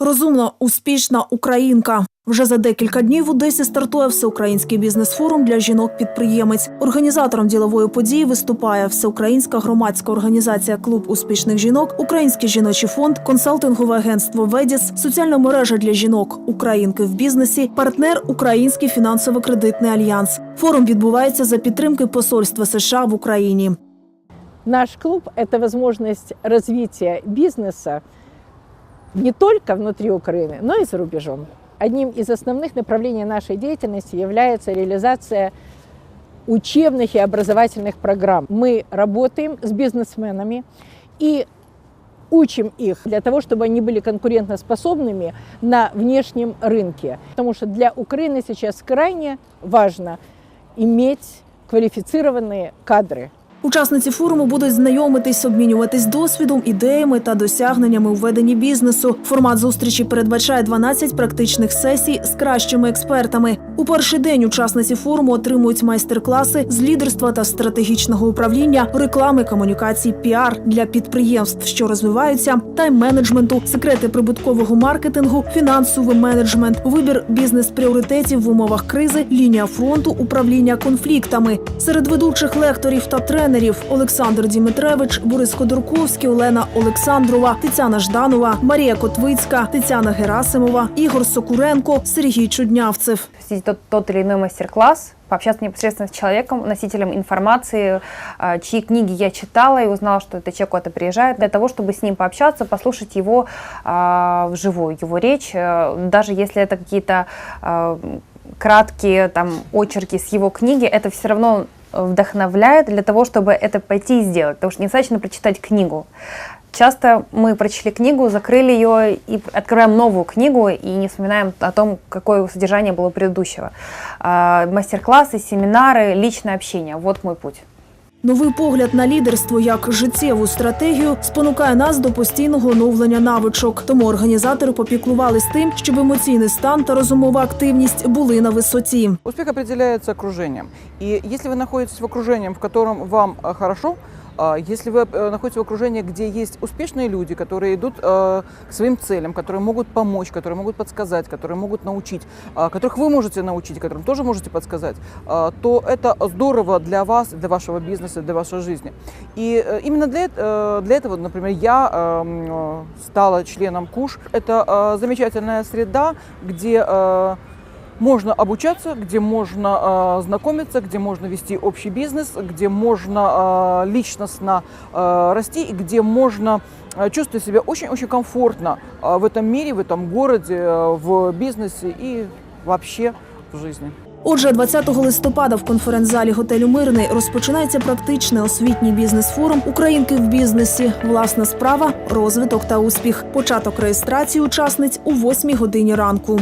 Розумна, успішна українка. Вже за декілька днів в Одесі стартує всеукраїнський бізнес-форум для жінок-підприємець. Організатором ділової події виступає всеукраїнська громадська організація Клуб успішних жінок, Український жіночий фонд, консалтингове агентство Ведіс, соціальна мережа для жінок, українки в бізнесі, партнер Український фінансово-кредитний альянс. Форум відбувається за підтримки Посольства США в Україні. Наш клуб – это возможность развития бизнеса не только внутри Украины, но и за рубежом. Одним из основных направлений нашей деятельности является реализация учебных и образовательных программ. Мы работаем с бизнесменами и учим их для того, чтобы они были конкурентоспособными на внешнем рынке. Потому что для Украины сейчас крайне важно иметь квалифицированные кадры. Учасниці форуму будуть знайомитись, обмінюватись досвідом, ідеями та досягненнями у веденні бізнесу. Формат зустрічі передбачає 12 практичних сесій з кращими експертами. У перший день учасниці форуму отримують майстер-класи з лідерства та стратегічного управління, реклами, комунікацій, піар для підприємств, що розвиваються, тайм-менеджменту, секрети прибуткового маркетингу, фінансовий менеджмент, вибір бізнес-пріоритетів в умовах кризи, лінія фронту, управління конфліктами. Серед ведучих лекторів та тренерів Олександр Дімитревич, Борис Ходорковський, Олена Олександрова, Тетяна Жданова, Марія Котвицька, Тетяна Герасимова, Ігор Сокуренко, Сергій Чуднявцев. посетить тот, тот или иной мастер-класс, пообщаться непосредственно с человеком, носителем информации, э, чьи книги я читала и узнала, что этот человек куда-то приезжает, для того, чтобы с ним пообщаться, послушать его э, вживую, его речь, э, даже если это какие-то э, краткие там очерки с его книги, это все равно вдохновляет для того, чтобы это пойти и сделать, потому что недостаточно прочитать книгу. Часто мы прочли книгу, закрыли ее и открываем новую книгу и не вспоминаем о том, какое содержание было предыдущего. А, Мастер-классы, семинары, личное общение. Вот мой путь. Новий погляд на лідерство як життєву стратегію спонукає нас до постійного оновлення навичок. Тому організатори попіклувались тим, щоб емоційний стан та розумова активність були на висоті. Успіх определяється окруженням. І якщо ви находитесь в окруженні, в якому вам хорошо, если вы э, находитесь в окружении, где есть успешные люди, которые идут э, к своим целям, которые могут помочь, которые могут подсказать, которые могут научить, а, которых вы можете научить, которым тоже можете подсказать, а, то это здорово для вас, для вашего бизнеса, для вашей жизни. И э, именно для, эт- э, для этого, например, я эм, э, стала членом КУШ. Это э, замечательная среда, где э, можно обучаться, где можно э, знакомиться, где можно вести общий бизнес, где можно э, личностно э, расти и где можно э, чувствовать себя очень-очень комфортно э, в этом мире, в этом городе, э, в бизнесе и вообще в жизни. Отже, 20 листопада в конференц-залі готелю Мирний розпочинається практичний освітній бізнес-форум Українки в бізнесі. Власна справа, розвиток та успіх. Початок реєстрації учасниць у 8 годині ранку.